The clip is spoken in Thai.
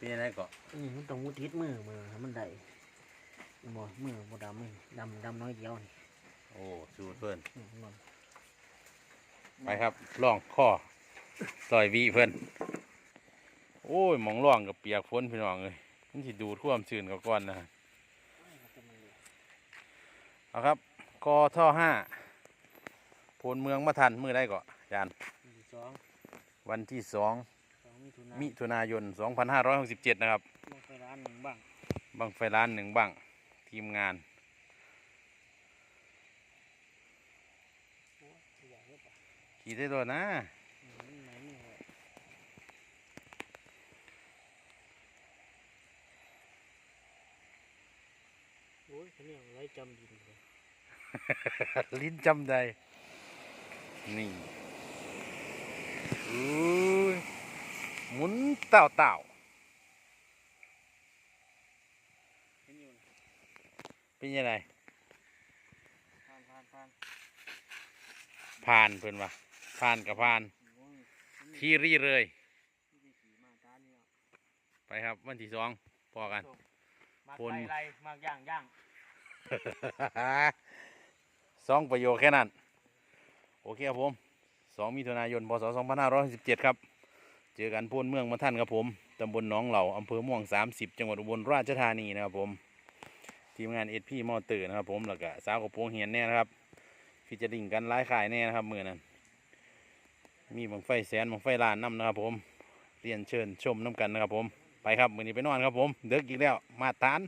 เป็นยังไงก็อืมมันต้องมุดทิศมือมือให้มันได้บ่มือบ่ดำมือดำดำน้อยเดียวนี่โอ้สูตรเพิ่นอืมมันไปครับล่องข้อต่อยวีเพิ่นโอ้ยหมองล่องกับเปียกฝนพี่น้องเลยมันสิดูดความชื้นกับก้อนนะเอาครับกอท่อห้าโพนเมืองมาทันมือได้ก่อนอาจารย์ที่สองวันที่สองสอง มิถุนามิถุนายน 2567 นะครับ ลงไปร้านหนึ่งบ้างบังไฟร้านหนึ่งบังทีมงาน โอ้ยใหญ่เยอะปะขี่ได้ตัวนะ อืมมันไหนนี่เหรอโอ้ยเขาเนี่ยไรจำดินเลยลิ้นจำได้ นี่อุ้ยห มุนเต่าเต่าเห็นอยู่นะเป็นยังไงผ่านผ่านผ่านผ่านเพื่อนวะผ่านกับผ่านโอ้ยมันมีทีรีเลยวิธีขี่มาตาเนี่ยไปครับวันที่สองพอกันมากคนไรไรมากย่างย่างสองประโยคแค่นั้น โอเคครับผมสองมิถุนายนพศ2517 ครับเจอกันพูนเมืองมาท่านครับผมตำบลหนองเหล่าอำเภอม่วง 30 จังหวัดอุบลราชธานีนะครับผม ทีมงานเอสพีมอเตอร์นะครับผมแล้วก็สาวกับโปงเหียนแน่นะครับฟิจะดิ่งกันไล่ขายแน่นะครับมือนั้นมีบังไฟแสนบังไฟลานน้ำนะครับผมเรียนเชิญชมน้ำกันนะครับผมไปครับมือนี้ไปนอนครับผมเด็กอีกแล้วมาทาน